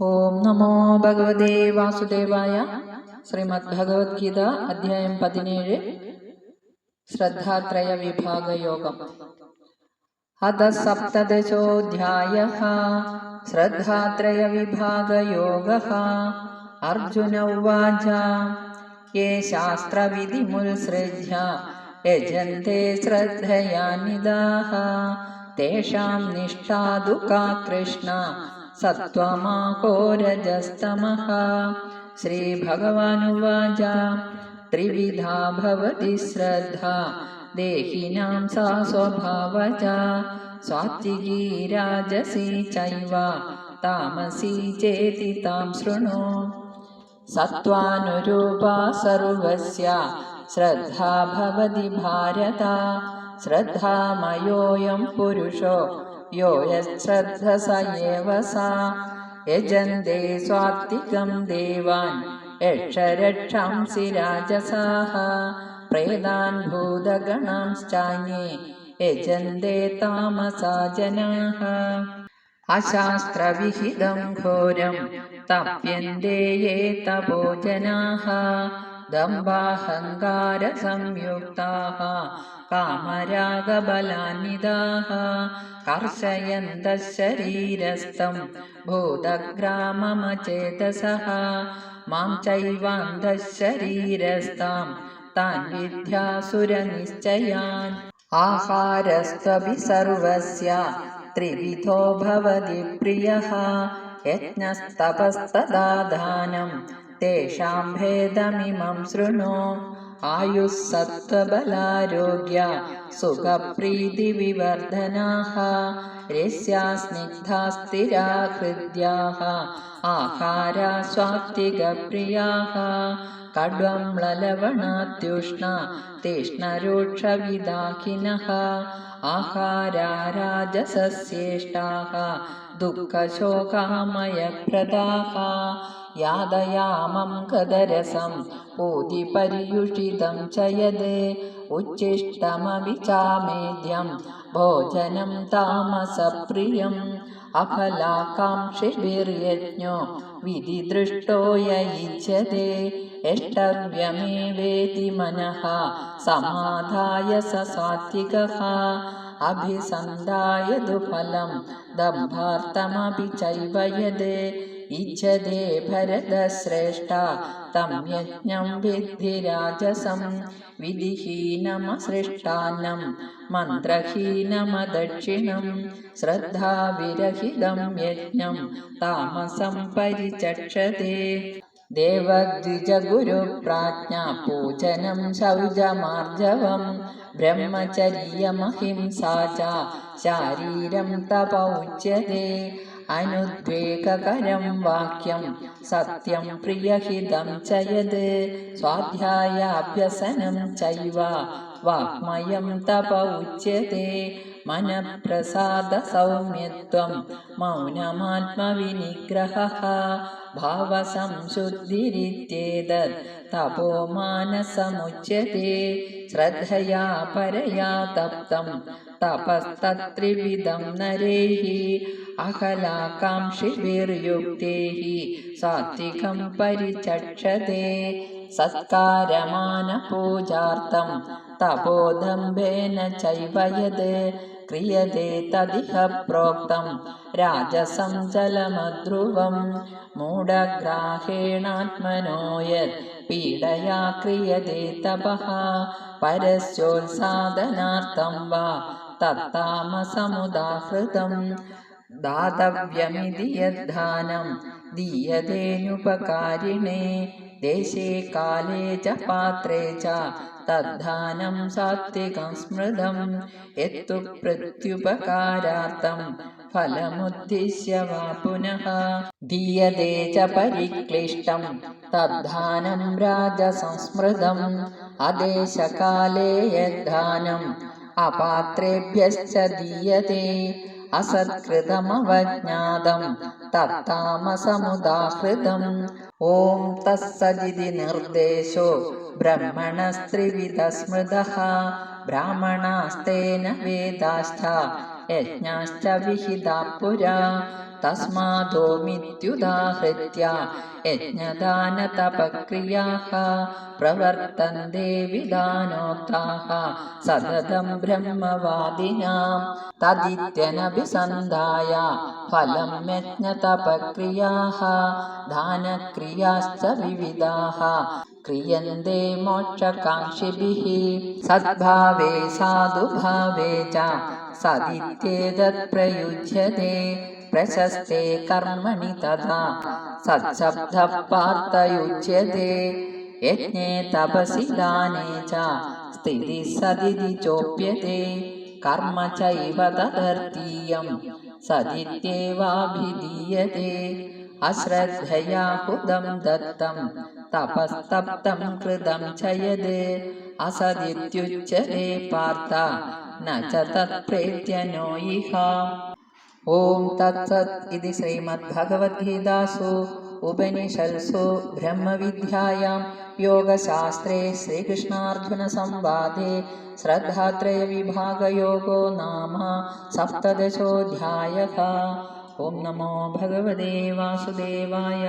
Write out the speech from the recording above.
ഓം നമോ ഭഗവതേ വാസുദേവായ ശ്രീമദ് ഭഗവത്ഗീത അധ്യായം പതിനേഴ് ശ്രദ്ധാത്രയ വിഭാഗ യോഗം അത സപ്തദശോധ്യായ ശ്രദ്ധാത്രയ വിഭാഗ യോഗ അർജുന ഉവാച യേ ശാസ്ത്രവിധിമുത്സൃജ്യ യജന്തെ ശ്രദ്ധയാനിതാഹ തേഷാം നിഷ്ഠാതു കാ കൃഷ്ണ സത്വമാഹോരജസ്തമഃ ശ്രീഭഗവാനുവാച ത്രിവിധാ ഭവതി ശ്രദ്ധ ദേഹിനാം സാ സ്വഭാവജ സാത്വികീ രാജസി ചൈവ താമസി ചേതി താം ശൃണു സത്വാനുരൂപാ സർവസ്യ ശ്രദ്ധാ ഭവതി ഭാരത ശ്രദ്ധാമയോऽयं പുരുഷോ യോ യശ്രദ്ധ സ ഏവ സാ യജന്തെ സ്വാത്വികം ദേവാൻ യക്ഷരക്ഷാംസി രാജസാഹ പ്രേതാൻ ഭൂതഗണാംശ്ചാന്യേ യജന്തേ താമസാ ജനാः അശാസ്ത്രവിഹിതം ഘോരം തപ്യന്തേ യേ दम्भाहङ्कारसंयुक्ताः कामरागबलान्निदाः कर्षयन्तः शरीरस्थं भूतग्राममचेतसः मां चैवान्तः चैवान्तःशरीरस्तां तान् विद्यासुरनिश्चयान्। आहारस्त्वपि सर्वस्य त्रिविधो भवति प्रियः यज्ञस्तपस्तदा धानम् तेषां भेदमिमं शृणु आयुः सत्त्वबलारोग्य सुखप्रीतिविवर्धनाः रेस्या स्निग्धा स्थिरा हृद्याः आहारा स्वात्विकप्रियाः कडवं ललवणात्युष्ण तीक्ष्णरूक्षविदाखिनः आहारा राजसस्येष्टाः दुःखशोकामयप्रदाः യാതയാമം കദരസം പൂതി പര്യുഷിതം ചയത് ഉച്ഛിഷ്ടമവിചാമേദ്യം ഭോജനം താമസപ്രിയം അഫലാകാംക്ഷിഭിർയജ്ഞോ വിധി ദൃഷ്ടോ യയിച്ചതേ എഷ്ടവ്യമേവേതി മനഃ സമാധായ സ അഭിസന്ധായതു ഫലം ദംഭാർത്ഥമപി ചൈവയത്. ഇച്ഛതേ ഭരതശ്രേഷ്ഠ തം യജ്ഞം വിദ്ധി മന്ത്രഹീനമദക്ഷിണം. ശ്രദ്ധാവിരഹിതം യജ്ഞം താമസം പരിചക്ഷതേ. तामसं परिचक्षते देवद्विजगुरुप्राज्ञा पूजनं शौचमार्जवं ब्रह्मचर्यमहिंसा च शारीरं तप അനുദ്വേഗകരം വാക്യം സത്യം പ്രിയഹിതം ചയത്. സ്വാധ്യായാഭ്യസനം ചൈവ. വാഗ്മയം തപ ഉച്യത്തെ മനഃപ്രസാദ സൗമ്യത്വം മൗനമാത്മവിനിഗ്രഹ. ഭാവസംശുദ്ധിരിത്യേതത് തപോ മാനസമുച്യത്തെ ശ്രദ്ധയാ പരയാ തപ്തം तपस्तत्त्रिविधं नरैः अहलाकाङ्क्षिभिर्युक्तैः सात्विकं परिचक्षते सत्कारमानपूजार्थं तपोदम्भेन चैव यद् क्रियते तदिह प्रोक्तं राजसं जलमध्रुवं मूढग्राहेणात्मनो यत् पीडया क्रियते तपः परस्योत्सादनार्थं वा തത്താമസമുദാഹൃതം. ദാതവ്യമിതി യദ്ധാനം. ദീയതേനുപകാരിണേ. ദേശേ കാലേ ച പാത്രേ ച. തദ്ധാനം സാത്വികം സ്മൃതം. എത്തു പ്രത്യുപകാരാർത്ഥം. ഫലമുദ്ദിശ്യ വാ പുനഃ. ദീയതേ ച പരിക്ലിഷ്ടം. തദ്ധാനം രാജസംസ്മൃതം. അദേശകാലേ യദ്ധാനം. അപാത്രേഭ്യശ്ച ദീയതേ അസത്കൃതമവജ്ഞാതം തത്താമസമുദാഹൃതം. ഓം തസ്സജിതി നിർദ്ദേശോ ബ്രഹ്മണസ്ത്രിവിധ സ്മൃത ബ്രാഹ്മണാസ്തേന വേദാശ്ച यज्ञाश्च विहिता पुरा। तस्मादोमित्युदाहृत्य यज्ञदानतपक्रियाः प्रवर्तन्ते विधानोक्ताः। सततं ब्रह्मवादिनां तदित्यनभिसन्धाय फलं यज्ञतपक्रियाः दानक्रियाश्च विविधाः। क्रियन्ते मोक्षकाङ्क्षिभिः सद्भावे साधुभावे च സതിത്യേതത്പ്രയുജ്യത്തെ പ്രശസ്തേ കർമ്മണി തഥാ സത്ശബ്ദ പാർത്ഥയുജ്യത്തെ യജ്ഞേ തപസി ദാനേ ച സ്ഥിതി സതിഥി ചോപ്യത്തെ കർമ്മ ചൈവ തദർത്തീയം സതിത്യേവാഭിധീയത്തെ അശ്രദ്ധയാ ഹുദം ദത്തം തപസ്തപ്തം കൃതം ചയത് അസതിത്യുച്ചരേ പാർത്ഥ न च तत्प्रेत्य नो इह ॐ तत्सत् इति श्रीमद्भगवद्गीतासु उपनिषत्सु ब्रह्मविद्यायां योगशास्त्रे श्रीकृष्णार्जुनसंवादे श्रद्धात्रयविभागयोगो नाम सप्तदशोऽध्यायः ॐ नमो भगवते वासुदेवाय